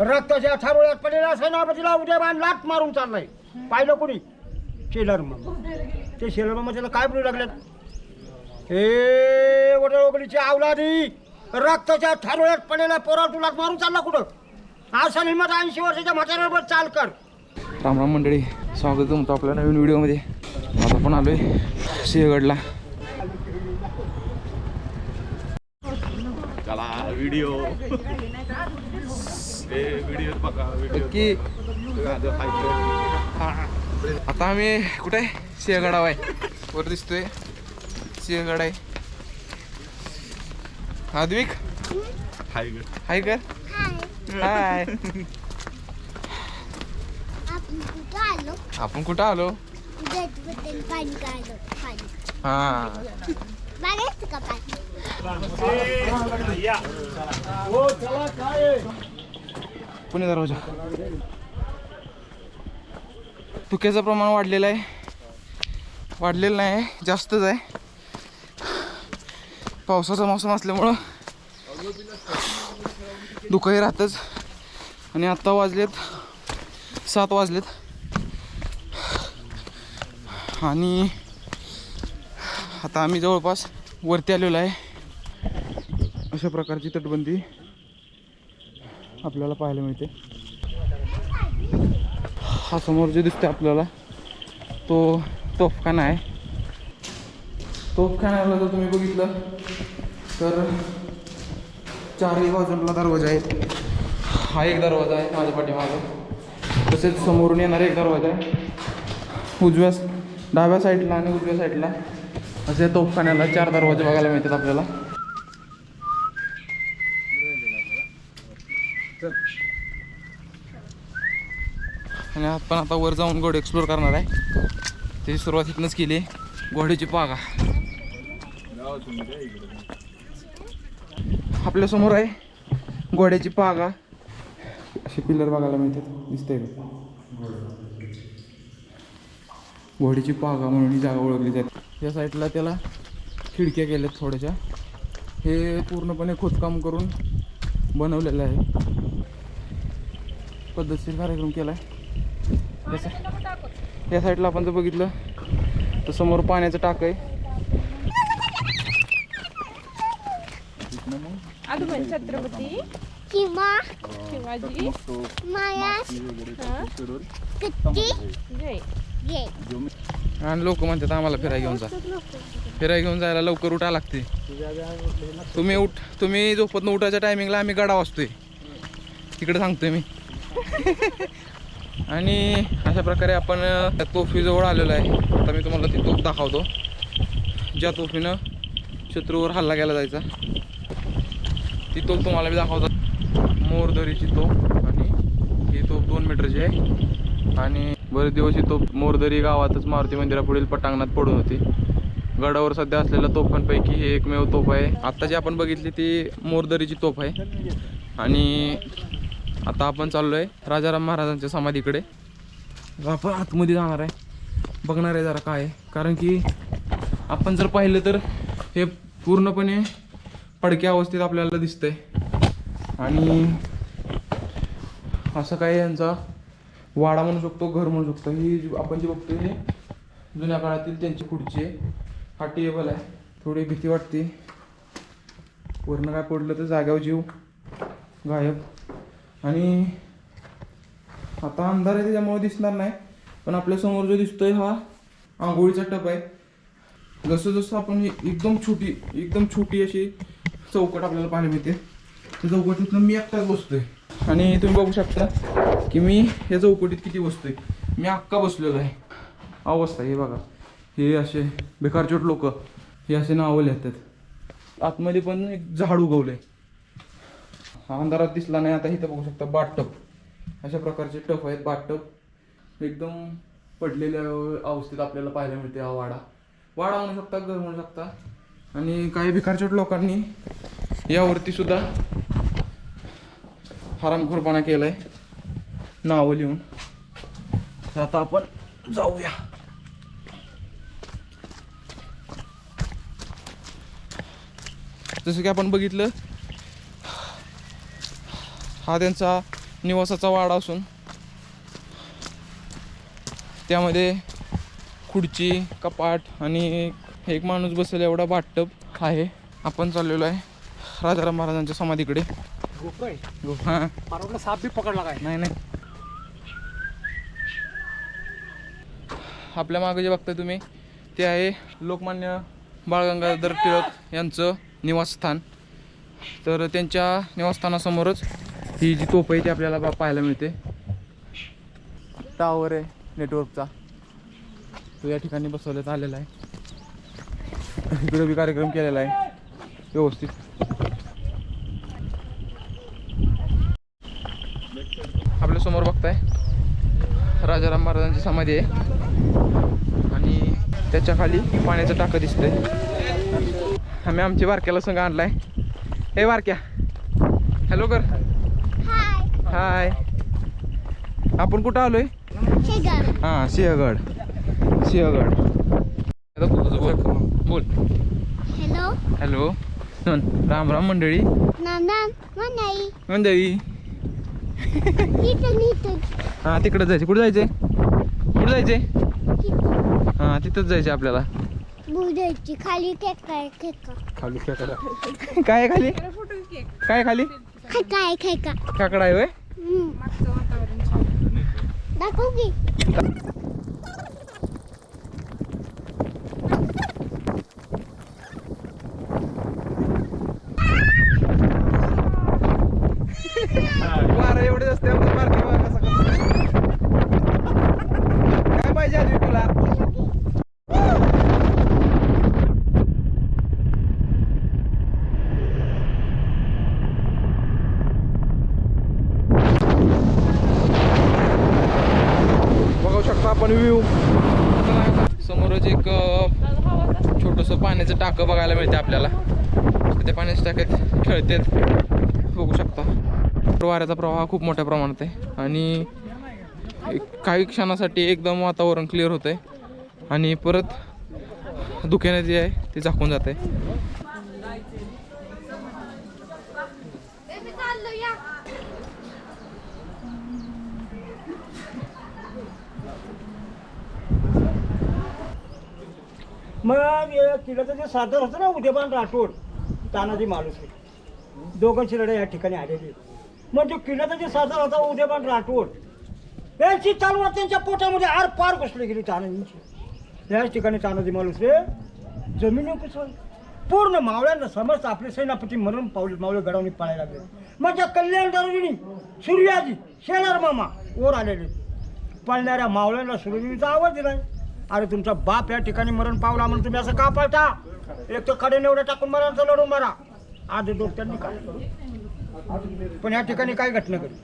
रक्ताच्या थारोळ्यात पडलेला सेनापतीला उद्या बाण लाट मारून चाललाय. पाहिलं कोणी? शेलर मग ते शेलर मग त्याला काय बोलू लागलेत? हे वडील ओगडीची आवलादी रक्ताच्या थारोळ्यात पडलेल्या पोरा तुला मारून चालला कुठं? असं हिंमत ऐंशी वर्षाच्या म्हाताऱ्यावर चाल कर. राम राम मंडळी स्वागत तुमचं आपल्या नवीन व्हिडिओमध्ये. आता आपण आलोय सिंहगडला. चला व्हिडिओ. ते व्हिडिओ बघा व्हिडिओ की आता आम्ही कुठे आहे? सिंहगडाव आहे. वर दिसतोय. सिंहगड आहे. आद्विक हाय हाय कर हाय आपण कुठं आलो? आपण कुठं आलो? हा. का पुणे दरवाजा. धुक्याचं प्रमाण वाढलेलं आहे. वाढलेलं नाही जास्तच आहे. पावसाचा मौसम असल्यामुळं धुकंही राहतच. आणि आत्ता वाजलेत सात वाजलेत. आणि आता आम्ही जवळपास वरती आलेलो आहे. अशा प्रकारची तटबंदी. आपल्याला पाहायला मिळते. हा समोर जे दिसते आपल्याला तो तोफखाना आहे. तोफखान्याला जर तुम्ही बघितलं तर चारही बाजूला दरवाजा आहे हा एक दरवाजा आहे माझ्या पाठीमागं. तसेच समोरून येणारा एक दरवाजा आहे. उजव्या डाव्या साईडला आणि उजव्या साईडला असे तोफखान्याला चार दरवाजे बघायला मिळतात आपल्याला. आणि आपण आता वर जाऊन घोडे एक्सप्लोर करणार आहे. त्याची सुरुवात इथनंच केली घोड्याची पागा. आपल्यासमोर आहे घोड्याची पागा. असे पिलर बघायला मिळतात. दिसतंय का पागा म्हणून ही जागा ओळखली जाते. या साईडला त्याला खिडक्या केल्यात थोड्याशा. हे पूर्णपणे खोदकाम करून बनवलेलं आहे. पद्धतशीर कार्यक्रम केला आहे या साईडला आपण जर बघितलं तर समोर पाण्याचं टाक आहे. छत्रपती. किंवा शिवाजी आणि लोक म्हणतात आम्हाला फिराय घेऊन जा. फिराय घेऊन जायला लवकर उठायला लागते. तुम्ही उठ तुम्ही झोपत उठायच्या टायमिंगला आम्ही गडा वाजतोय. तिकडे सांगतोय मी. आणि अशा प्रकारे आपण त्या तोफीजवळ आलेलो आहे. आता मी तुम्हाला ती तोफ दाखवतो. ज्या तोफीनं शत्रूवर हल्ला केला जायचा. ती तोफ तुम्हाला मी दाखवतो. मोरदरीची तोफ आणि ही तोफ दोन मीटरची आहे. आणि बरेच दिवस ही तोफ मोरदरी गावातच मारुती मंदिरापुढील पटांगणात पडून होती. गडावर सध्या असलेल्या तोफांपैकी ही एकमेव तोफ आहे. आत्ता जी आपण बघितली ती मोरदरीची तोफ आहे. आणि आता आपण चाललो आहे राजाराम महाराजांच्या समाधीकडे. आपण आतमध्ये जाणार आहे. बघणार आहे जरा काय आहे. कारण की आपण जर पाहिलं तर हे पूर्णपणे पडक्या अवस्थेत आपल्याला दिसतंय. आणि असं काय यांचा वाडा म्हणू शकतो घर म्हणू शकतो. ही जी- आपण जे बघतो हे जुन्या काळातील त्यांची खुर्ची आहे. हा टेबल आहे. थोडी भीती वाटते. पूर्ण काय पडलं तर जाग्यावर जीव गायब. आणि आता अंधार आहे त्याच्यामुळे दिसणार नाही. पण आपल्यासमोर जो दिसतोय हा आंघोळीचा टप आहे. जसं जसं आपण एकदम छोटी एकदम छोटी अशी चौकट आपल्याला पाहायला मिळते त्या चौकटीतनं मी एकटाच बसतोय. आणि तुम्ही बघू शकता की मी या चौकटीत किती बसतोय. मी अक्का बसलेलो आहे. अवस्था हे बघा. हे असे बेकारचोट लोक हे असे नावं लिहितात. आतमध्ये पण एक झाड उगवलं आहे हा अंधारात दिसला नाही आता इथं बघू शकता बाटटप अशा प्रकारचे टप आहेत बाटटप एकदम पडलेल्या अवस्थेत आपल्याला पाहायला मिळते हा वाडा. वाडा म्हणू शकता घर म्हणू शकता. आणि काही भिकारचोट लोकांनी यावरती सुद्धा हरामखोरपणा केलाय. नावं लिहून. तर आता आपण जाऊया. जसं की आपण बघितलं हा त्यांचा निवासाचा वाडा असून त्यामध्ये खुर्ची कपाट आणि एक माणूस बसेल एवढा बाटप आहे. आपण चाललेलो आहे राजाराम महाराजांच्या समाधीकडे. गो- हां. साप बी पकडला काय? नाही नाही. आपल्या मागे जे बघताय तुम्ही ते आहे लोकमान्य बाळ गंगाधर टिळक यांचं निवासस्थान. तर त्यांच्या निवासस्थानासमोरच ही जी तोफ आहे ती आपल्याला बा- पाहायला मिळते. टावर आहे नेटवर्कचा तो या ठिकाणी बसवण्यात आलेला आहे. इकडे बी कार्यक्रम केलेला आहे. व्यवस्थित. आपल्यासमोर बघताय राजाराम महाराजांची समाधी आहे. आणि त्याच्याखाली पाण्याचं टाकं दिसतंय. आम्ही आमची बारक्याला संघ आणलाय. हे बारक्या हॅलो कर हाय. आपण कुठं आलोय? हां सिंहगड. सिंहगड. बोल. हॅलो. हॅलो. राम राम मंडळी. नाम नाम मनाई मंडळी. हां तिकडं जायचं. कुठं जायचंय? कुठं जायचंय? हां तिथंच जायचं आपल्याला. खाली केक काय केक खाली काय खाली? फोटो केक काय आहे खाली? काय खाय का काकडा आहे होय? मागचं वातावरण छान दाखव की वारं एवढे असते आपलं बारकं बघा कसं करतं. काय पाहिजे आधी तुला बघू शकता आपण व्ह्यू समोरच एक अं, छोटंसं पाण्याचं टाकं बघायला मिळते आपल्याला. ते त्या पाण्याच्या टाक्यात खेळतात बघू शकता. वाऱ्याचा प्रवाह खूप मोठ्या प्रमाणात आहे. आणि एक काही क्षणासाठी एकदम वातावरण क्लिअर होतं आहे आणि परत धुक्याने जे आहे ते झाकून जाते मग किल्ल्याचं जे सादर होतं ना उद्यमान राठोड तानाजी मालुसरे दोघांची लढाई या ठिकाणी आलेली. मग जो किल्ल्याचा जे सादर होता उद्यमान राठोड यांची चालू त्यांच्या पोटामध्ये आर पार घुसली गेली तानाजींची. याच ठिकाणी तानाजी मालुसरे जमिनी कुसळ पूर्ण मावळ्यांना समस्त आपले सेनापती मरण पावले मावळे गडावणी पाळायला लागले. मग त्या कल्याण दर्जिनी सूर्याजी शेलार मामा वर आलेले. पाळणाऱ्या मावळ्यांना सूर्यजीचा आवाज दिलाय. अरे तुमचा बाप या ठिकाणी मरण पावला म्हणून तुम्ही असं का पळता? एक तर खडे एवढं टाकून मरांचं लढून मारा आधी डोक्यांनी त्यांनी काय पण या ठिकाणी काय घटना घडली?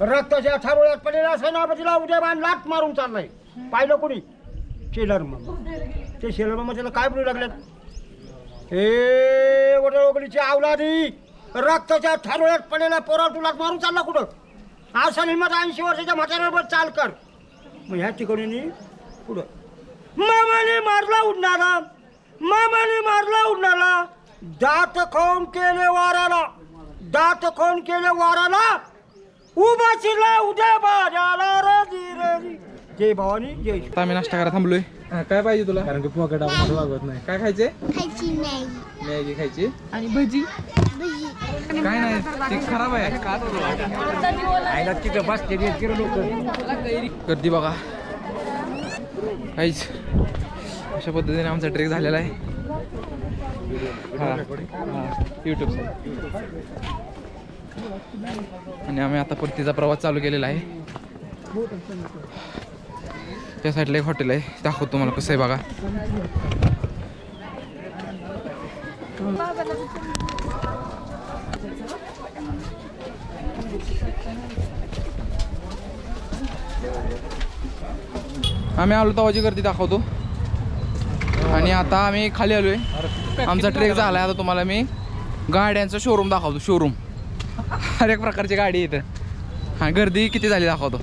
रक्ताच्या थारोळ्यात पडलेला सेनापतीला उद्याबान लाट मारून चाललाय. पाहिलं कोणी? शेलर मग ते शेलर मग त्याला काय बोलू लागल्यात हे वडळोगडीची आवलादी रक्ताच्या थारोळ्यात पडलेल्या पोरा तुला मारून चालला कुठं? असं हिंमत ऐंशी वर्षाच्या म्हाताऱ्यावर चाल कर. मग ह्या ठिकाणी पुढं मामाने मारला उडणारा मामाने मारला उडणारा दात खाऊन केले वाराला. दात खाऊन केले वाराला. उभा शिरला उद्या बाजाला रे जी रे जी. जय भवानी जय श्री- आता आम्ही नाश्ता करा थांबलोय. हा, काय पाहिजे तुला? कारण की पॉकेट आपण वागत नाही. काय खायचे? खायची नाही मॅगी खायची. आणि भजी. भजी. काय नाही ते खराब आहे. आईला तिथं बसते लोक गर्दी बघा. काहीच अशा पद्धतीने आमचा ट्रेक झालेला आहे. हां यूट्यूबचा आणि आम्ही आता परतीचा प्रवास चालू केलेला आहे. त्या साईडला एक हॉटेल आहे. दाखवतो तुम्हाला कसं आहे बघा. आम्ही आलो तवाची गर्दी दाखवतो. आणि आता आम्ही खाली आलोय. आमचा ट्रेक झाला आता तुम्हाला मी गाड्यांचं शोरूम दाखवतो शोरूम हर एक प्रकारची गाडी इथं. हां गर्दी किती झाली दाखवतो.